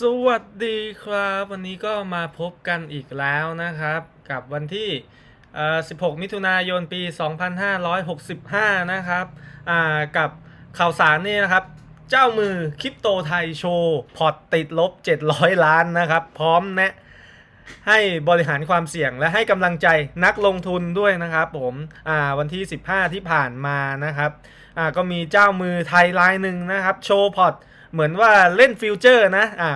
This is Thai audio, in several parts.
สวัสดีครับ วันนี้ก็มาพบกันอีกแล้วนะครับ กับวันที่ 16 มิถุนายนปี 2565 นะครับกับข่าวสารนี่นะครับ เจ้ามือคริปโตไทยโชว์พอร์ตติดลบ 700 ล้านนะครับ พร้อมแนะให้บริหารความเสี่ยงและให้กำลังใจนักลงทุนด้วยนะครับผมวันที่ 15 ที่ผ่านมานะครับก็มีเจ้ามือไทยรายหนึ่งนะครับ โชว์พอร์ต เหมือนว่าเล่นฟิวเจอร์นะ อ่า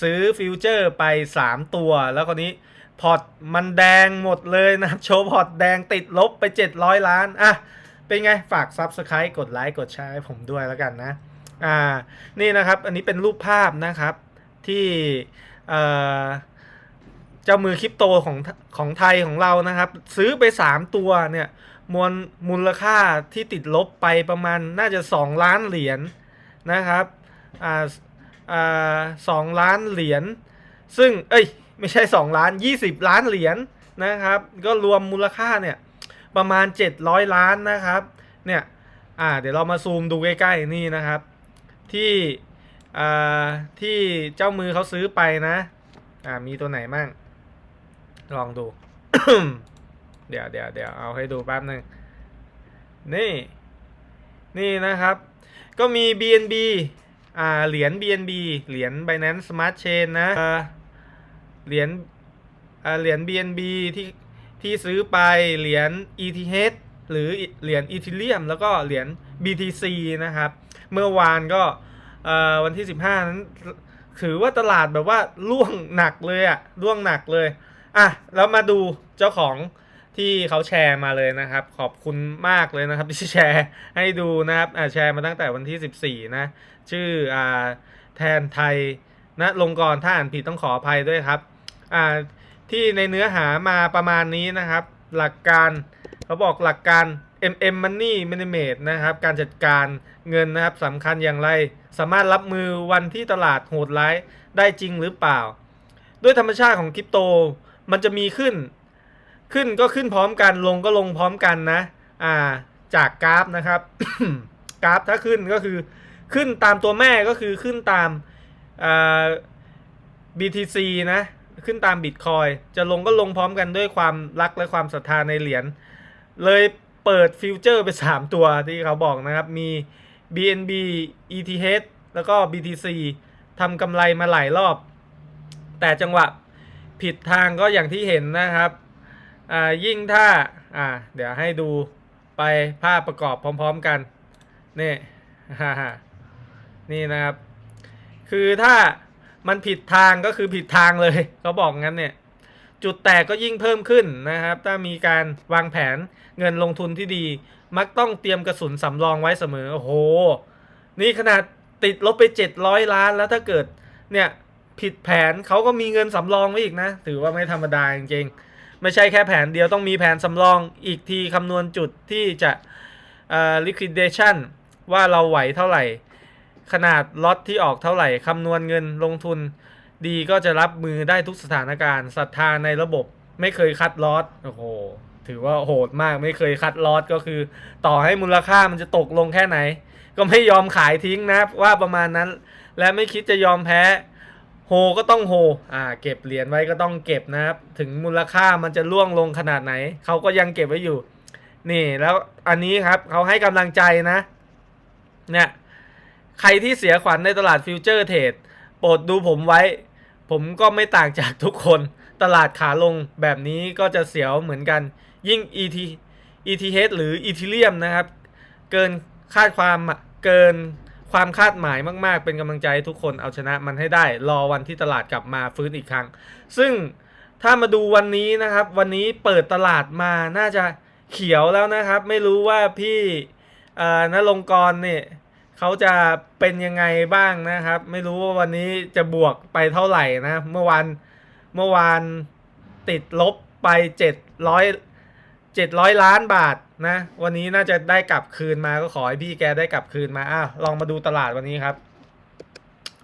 ซื้อฟิวเจอร์ไป 3 ตัว แล้วคนนี้พอร์ตมันแดงหมดเลยนะครับโชว์พอร์ตแดงติดลบไป 700 ล้าน อะ เป็นไง ฝาก Subscribe กดไลค์ กดแชร์ให้ผมด้วยแล้วกันนะ อ่า นี่นะครับ อันนี้เป็นรูปภาพนะครับ ที่ เอ่อ เจ้ามือคริปโตของของไทยของเรานะครับ ซื้อไป 3 ตัวเนี่ยมวลมูลค่าที่ติดลบไปประมาณน่าจะ 2 ล้านเหรียญนะครับ อ่าอ่าสองล้านเหรียญซึ่งเอ้ยไม่ใช่ 2 ล้าน 20 ล้านเหรียญนะครับ ก็รวมมูลค่าเนี่ยประมาณ 700 ล้านนะครับเนี่ยอ่าเดี๋ยวเรามาซูมดูใกล้ๆนี่นะครับ ที่อ่าที่เจ้ามือเขาซื้อไปนะอ่ามีตัวไหนมั่งลองดู เดี๋ยวเดี๋ยวเดี๋ยวเอาให้ดูแป๊บหนึ่งนี่ นี่นะครับ ก็มี BNB อ่าเหรียญ BNB เหรียญ Binance Smart Chain นะเหรียญอ่าเหรียญ BNB ที่ที่ซื้อไปเหรียญ ETH หรือเหรียญ Ethereum แล้วก็เหรียญ BTC นะครับ เมื่อวานก็วันที่ 15 นั้นถือว่าตลาดแบบว่าล่วงหนักเลยอะล่วงหนักเลย อะ แล้วมาดูเจ้าของ ที่เขาแชร์มาเลยนะครับ ขอบคุณมากเลยนะครับ ที่แชร์ให้ดูนะครับอ่าแชร์มาตั้งแต่วันที่ 14 นะ ชื่ออ่าแทนไทยนะลงกรถ้าอ่านผิดต้องขออภัยด้วยครับอ่าที่ในเนื้อหามาประมาณนี้นะครับ หลักการเขาบอกหลักการ MM Money Management นะครับ การจัดการเงินนะครับสำคัญอย่างไร สามารถรับมือวันที่ตลาดโหดร้ายได้จริงหรือเปล่า ด้วยธรรมชาติของคริปโต มันจะมีขึ้น ขึ้นก็ขึ้นพร้อมกันลงก็ลงพร้อมกันนะ อ่า จากกราฟนะครับ กราฟถ้าขึ้นก็คือขึ้นตามตัวแม่ก็คือขึ้นตาม BTC นะ ขึ้นตาม Bitcoin จะลงก็ลงพร้อมกันด้วยความรักและความศรัทธาในเหรียญ เลยเปิดฟิวเจอร์ไป 3 ตัวที่เขาบอกนะครับ มี BNB ETH แล้วก็ BTC ทำกำไรมาหลายรอบ แต่จังหวะผิดทางก็อย่างที่เห็นนะครับ อ่ายิ่งถ้าอ่าเดี๋ยวให้ดูไปภาพประกอบพร้อม ๆกันนี่นี่นะครับ คือถ้ามันผิดทางก็คือผิดทางเลยเขาบอกงั้นเนี่ยจุดแตกก็ยิ่งเพิ่มขึ้นนะครับ ถ้ามีการวางแผนเงินลงทุนที่ดี มักต้องเตรียมกระสุนสำรองไว้เสมอ โอ้โห นี่ขนาดติดลบไป 700 ล้านแล้วถ้าเกิดเนี่ยผิดแผนเขาก็มีเงินสำรองไว้อีกนะ ถือว่าไม่ธรรมดาจริงๆ ไม่ใช่แค่แผนเดียวต้องมีแผนสำรองอีกทีคำนวณจุดที่จะเอ่อ liquidation ว่าเราไหวเท่าไหร่ ขนาดล็อตที่ออกเท่าไหร่คำนวณเงินลงทุน ดีก็จะรับมือได้ทุกสถานการณ์ศรัทธาในระบบไม่เคยคัดลอตโอ้โหถือว่าโหดมากไม่เคยคัดลอตก็คือ ต่อให้มูลค่ามันจะตกลงแค่ไหน ก็ไม่ยอมขายทิ้งนะว่าประมาณนั้น และไม่คิดจะยอมแพ้ โฮก็ต้องโฮ อ่า เก็บเหรียญไว้ก็ต้องเก็บนะครับ ถึงมูลค่ามันจะล่วงลงขนาดไหน เขาก็ยังเก็บไว้อยู่ นี่แล้วอันนี้ครับเขาให้กำลังใจนะ เนี่ย ใครที่เสียขวัญในตลาดฟิวเจอร์เทรดโปรดดูผมไว้ ผมก็ไม่ต่างจากทุกคน ตลาดขาลงแบบนี้ก็จะเสียวเหมือนกัน ยิ่ง ET ETH หรือ Ethereum นะครับ เกินคาดความเกิน ความคาดหมายมากๆ เป็นกำลังใจให้ทุกคนเอาชนะมันให้ได้ รอวันที่ตลาดกลับมาฟื้นอีกครั้ง ซึ่งถ้ามาดูวันนี้นะครับ วันนี้เปิดตลาดมาน่าจะเขียวแล้วนะครับ ไม่รู้ว่าพี่เอ่อนรงกรเนี่ยเขาจะเป็นยังไงบ้างนะครับ ไม่รู้ว่าวันนี้จะบวกไปเท่าไหร่นะ เมื่อวานเมื่อวานติดลบไปเจ็ดร้อยเจ็ดร้อยล้านบาท นะ วันนี้น่าจะได้กลับคืนมาก็ขอให้พี่แกได้กลับคืนมาอะลองมาดูตลาดวันนี้ครับ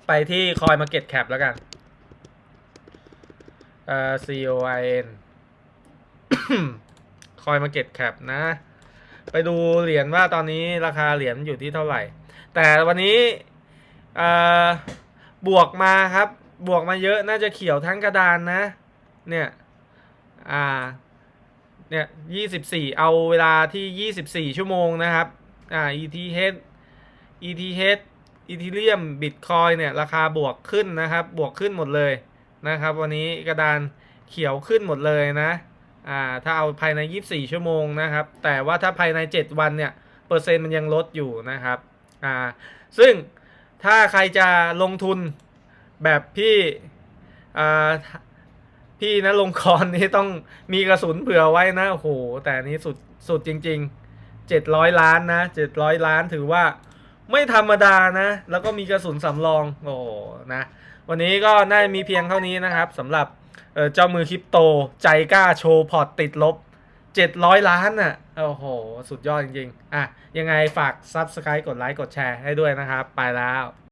ไปที่คอยมาเก็ตแคปแล้วกันเอ่อ C O I N คอยมาเก็ตแคปนะ ไปดูเหรียญว่าตอนนี้ราคาเหรียญอยู่ที่เท่าไหร่ แต่วันนี้เอ่อบวกมาครับ บวกมาเยอะน่าจะเขียวทั้งกระดานนะ เนี่ย อ่า เนี่ยยี่สิบสี่เอาเวลาที่ยี่สิบสี่ชั่วโมงนะครับ อ่า ETH ETH Ethereum Bitcoin เนี่ย ราคาบวกขึ้นนะครับ บวกขึ้นหมดเลยนะครับ วันนี้กระดานเขียวขึ้นหมดเลยนะ อ่า ถ้าเอาภายใน 24 ชั่วโมงนะครับ แต่ว่าถ้าภายใน 7 วันเนี่ย เปอร์เซ็นต์มันยังลดอยู่นะครับ อ่า ซึ่งถ้าใครจะลงทุนแบบพี่ อ่า พี่นะลงคอนนี่ต้องมีกระสุนเผื่อไว้นะโอ้โหแต่นี้สุดสุดจริง ๆ 700 ล้านนะ 700 ล้านถือว่าไม่ธรรมดานะ แล้วก็มีกระสุนสำรองโอ้โหนะ วันนี้ก็น่าจะมีเพียงเท่านี้นะครับสำหรับเจ้ามือคริปโตใจกล้าโชว์พอร์ตติดลบ 700 ล้านอะโอ้โห สุดยอดจริงๆ อะ ยังไงฝาก Subscribe กดไลค์กดแชร์ให้ด้วยนะครับ ไปแล้ว